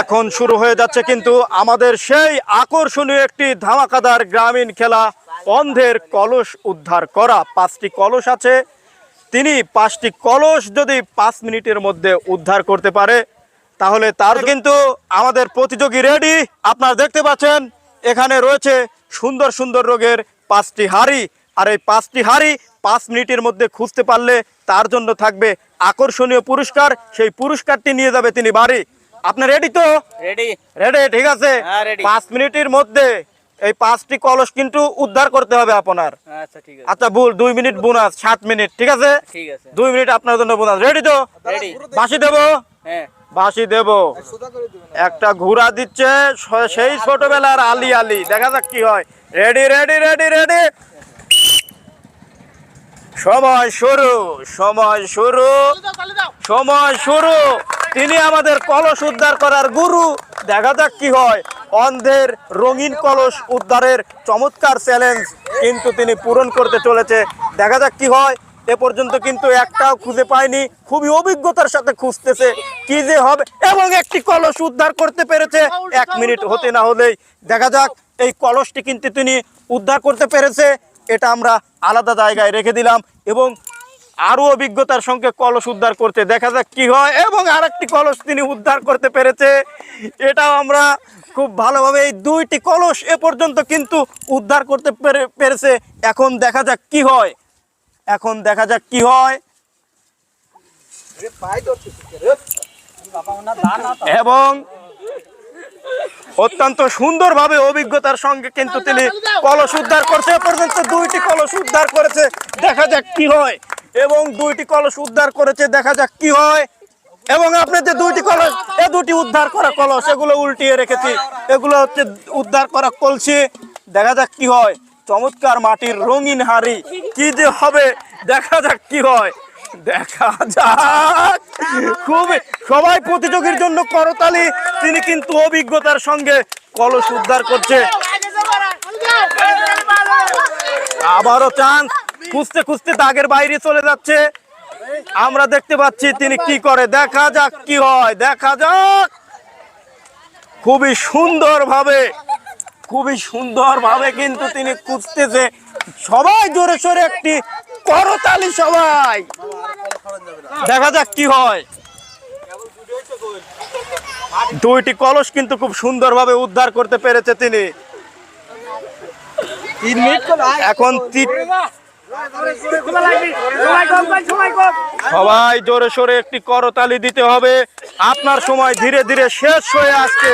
এখন শুরু হয়ে যাচ্ছে কিন্তু আমাদের সেই আকর্ষণীয় একটি ধামাকাদার গ্রামীণ খেলা, অন্ধের কলস উদ্ধার করা। পাঁচটি কলস আছে। তিনি পাঁচটি কলস যদি পাঁচ মিনিটের মধ্যে উদ্ধার করতে পারে, তাহলে তার কিন্তু আমাদের প্রতিযোগী রেডি। আপনারা দেখতে পাচ্ছেন, এখানে রয়েছে সুন্দর সুন্দর রোগের পাঁচটি হাড়ি। আর এই পাঁচটি হাড়ি পাঁচ মিনিটের মধ্যে খুঁজতে পারলে তার জন্য থাকবে আকর্ষণীয় পুরস্কার। সেই পুরস্কারটি নিয়ে যাবে তিনি বাড়ি। আপনি রেডি তো? রেডি রেডি ঠিক আছে? হ্যাঁ, পাঁচ মিনিটের মধ্যে এই পাঁচটি কলস কিন্তু উদ্ধার করতে হবে আপনার। আচ্ছা ঠিক আছে। আচ্ছা ভুল দুই মিনিট বোনাস সাত মিনিট ঠিক আছে? ঠিক আছে। দুই মিনিট আপনার জন্য বোনাস। রেডি তো? রেডি বাসি দেবো? হ্যাঁ। বাসি দেব। একটা ঘোড়া দিচ্ছে সেই ছোটবেলার আলি আলি। দেখা যাক কি হয়। রেডি রেডি রেডি রেডি সময় শুরু সময় শুরু সময় শুরু। তিনি আমাদের কলস উদ্ধার করার গুরু। দেখা যাক কি হয়। অন্ধের রঙিন কলস উদ্ধারের চমৎকার চ্যালেঞ্জ কিন্তু তিনি পূরণ করতে চলেছে। দেখা যাক কি হয়। এ পর্যন্ত কিন্তু একটাও খুঁজে পায়নি। খুবই অভিজ্ঞতার সাথে খুঁজতেছে কি যে হবে। এবং একটি কলস উদ্ধার করতে পেরেছে। এক মিনিট হতে না হলেই দেখা যাক এই কলসটি কিন্তু তিনি উদ্ধার করতে পেরেছে। এটা আমরা আলাদা জায়গায় রেখে দিলাম। এবং আরও অভিজ্ঞতার সঙ্গে কলস উদ্ধার করতে দেখা যাক কি হয়। এবং আরেকটি কলস তিনি উদ্ধার করতে পেরেছে। এটাও আমরা খুব ভালোভাবে এই দুইটি কলস এ পর্যন্ত কিন্তু উদ্ধার করতে পেরে- পেরেছে। এখন দেখা যাক কি হয়। এখন দেখা যাক কি হয়। এবং অত্যন্ত সুন্দরভাবে অভিজ্ঞতার সঙ্গে কিন্তু তিনি কলস উদ্ধার করছে। এ পর্যন্ত দুইটি কলস উদ্ধার করেছে। দেখা যাক কি হয়। এবং দুইটি কলস উদ্ধার করেছে, দেখা যাক কি হয়। এবং আপনি যে দুইটি কলস, এ দুটি উদ্ধার করা কলস, এগুলো উল্টিয়ে রেখেছি। এগুলো হচ্ছে উদ্ধার করা কলসি। দেখা যাক কি হয়। চমৎকার মাটির রঙিন হাড়ি। কি যে হবে, দেখা যাক কি হয়। দেখা যাক। খুবই, সবাই প্রতিযোগীর জন্য করতালি। তিনি কিন্তু অভিজ্ঞতার সঙ্গে কলস উদ্ধার করছে। আবারও চান্স। খুঁজতে খুঁজতে দাগের বাইরে চলে যাচ্ছে। আমরা দেখতে পাচ্ছি তিনি কি করে। দেখা যাক কি হয়। দেখা যাক। খুবই সুন্দরভাবে খুবই সুন্দরভাবে কিন্তু তিনি খুঁজতেছে। সবাই জোরে সোরে একটি করতালি সবাই। দেখা যাক কি হয়। দুইটি কলস কিন্তু খুব সুন্দরভাবে উদ্ধার করতে পেরেছে তিনি। এখন সবাই জোরে সোরে একটি করতালি দিতে হবে। আপনার সময় ধীরে ধীরে শেষ হয়ে আসছে।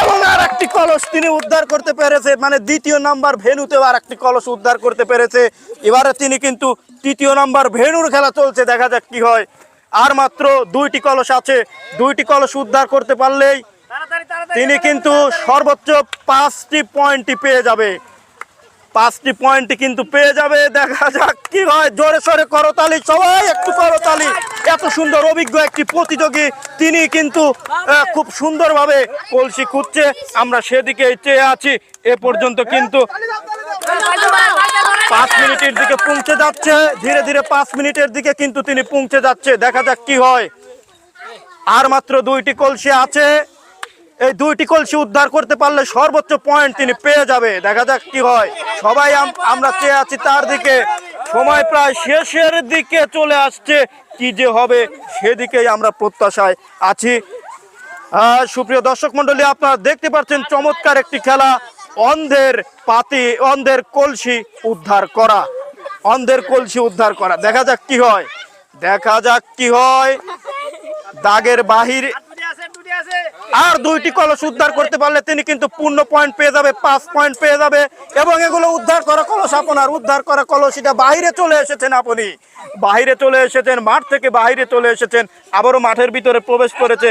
এবং আর একটি কলস তিনি উদ্ধার করতে পেরেছে মানে দ্বিতীয় নাম্বার ভেনুতেও আর একটি কলস উদ্ধার করতে পেরেছে। এবারে তিনি কিন্তু তৃতীয় নাম্বার ভেনুর খেলা চলছে, দেখা যাক কি হয়। আর মাত্র দুইটি কলস আছে, দুইটি কলস উদ্ধার করতে পারলেই তিনি কিন্তু সর্বোচ্চ পাঁচটি পয়েন্টই পেয়ে যাবে। পাঁচটি পয়েন্ট কিন্তু পেয়ে যাবে। দেখা যাক কি হয়। জোরে সোরে করতালি সবাই, একটু করতালি এত সুন্দর অভিজ্ঞ একটি প্রতিযোগী, তিনি কিন্তু খুব সুন্দরভাবে কলসি খুঁজছে। আমরা সেদিকে চেয়ে আছি। এ পর্যন্ত কিন্তু পাঁচ মিনিটের দিকে পৌঁছে যাচ্ছে। ধীরে ধীরে পাঁচ মিনিটের দিকে কিন্তু তিনি পৌঁছে যাচ্ছে। দেখা যাক কি হয়। আর মাত্র দুইটি কলসি আছে। এই দুইটি কলসি উদ্ধার করতে পারলে সর্বোচ্চ পয়েন্ট তিনি পেয়ে যাবে। দেখা যাক কি হয়। সবাই আম- আমরা চেয়ে আছি তার দিকে। সময় প্রায় শেষের দিকে চলে আসছে। কি যে হবে সেদিকেই আমরা প্রত্যাশায় আছি। সুপ্রিয় দর্শক মন্ডলী আপনারা দেখতে পাচ্ছেন চমৎকার একটি খেলা। অন্ধের পাতি, অন্ধের কলসি উদ্ধার করা। অন্ধের কলসি উদ্ধার করা। দেখা যাক কি হয়। দেখা যাক কি হয়। দাগের বাহির আর দুইটি কলস উদ্ধার করতে পারলে তিনি কিন্তু পূর্ণ পয়েন্ট পেয়ে যাবে, পাঁচ পয়েন্ট পেয়ে যাবে। এবং এগুলো উদ্ধার করা কলস আপনার, উদ্ধার করা কলস এটা বাইরে চলে এসেছেন আপনি। বাইরে চলে এসেছেন, মাঠ থেকে বাইরে চলে এসেছেন, আবারও মাঠের ভিতরে প্রবেশ করেছে।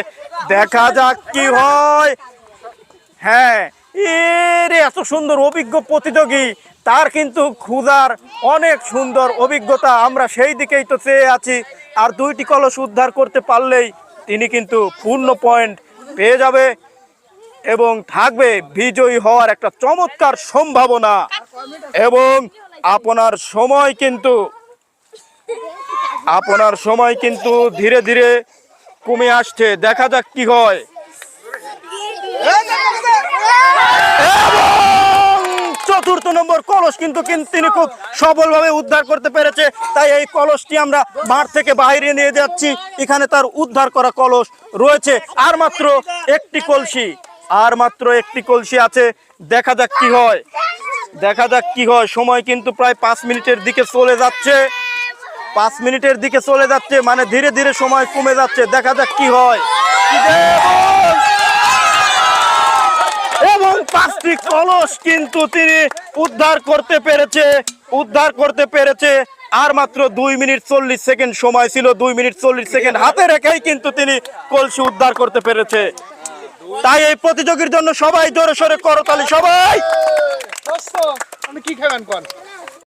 দেখা যাক কি হয়। হ্যাঁ এর, এত সুন্দর অভিজ্ঞ প্রতিযোগী, তার কিন্তু ক্ষুধার অনেক সুন্দর অভিজ্ঞতা, আমরা সেই দিকেই তো চেয়ে আছি। আর দুইটি কলস উদ্ধার করতে পারলেই তিনি কিন্তু পূর্ণ পয়েন্ট পেয়ে যাবে এবং থাকবে বিজয়ী হওয়ার একটা চমৎকার সম্ভাবনা এবং আপনার সময় কিন্তু আপনার সময় কিন্তু ধীরে ধীরে কমে আসছে দেখা যাক কি হয় চতুর্থ নম্বর কলস কিন্তু কিন- তিনি খুব সফলভাবে উদ্ধার করতে পেরেছে। তাই এই কলসটি আমরা মাঠ থেকে বাইরে নিয়ে যাচ্ছি। এখানে তার উদ্ধার করা কলস রয়েছে। আর মাত্র একটি কলসি। আর মাত্র একটি কলসি আছে। দেখা যাক কি হয়। দেখা যাক কি হয়। সময় কিন্তু প্রায় পাঁচ মিনিটের দিকে চলে যাচ্ছে। পাঁচ মিনিটের দিকে চলে যাচ্ছে। মানে ধীরে ধীরে সময় কমে যাচ্ছে। দেখা যাক কি হয় এবং এবং পাঁচটি কলস কিন্তু তিনি উদ্ধার করতে পেরেছে, উদ্ধার করতে পেরেছে। আর মাত্র দুই মিনিট চল্লিশ সেকেন্ড সময় ছিল, দুই মিনিট চল্লিশ সেকেন্ড হাতে রেখেই কিন্তু তিনি কলসি উদ্ধার করতে পেরেছে। তাই এই প্রতিযোগীর জন্য সবাই জোরে সরে করতালি সবাই! আমি কি খাবেন কোন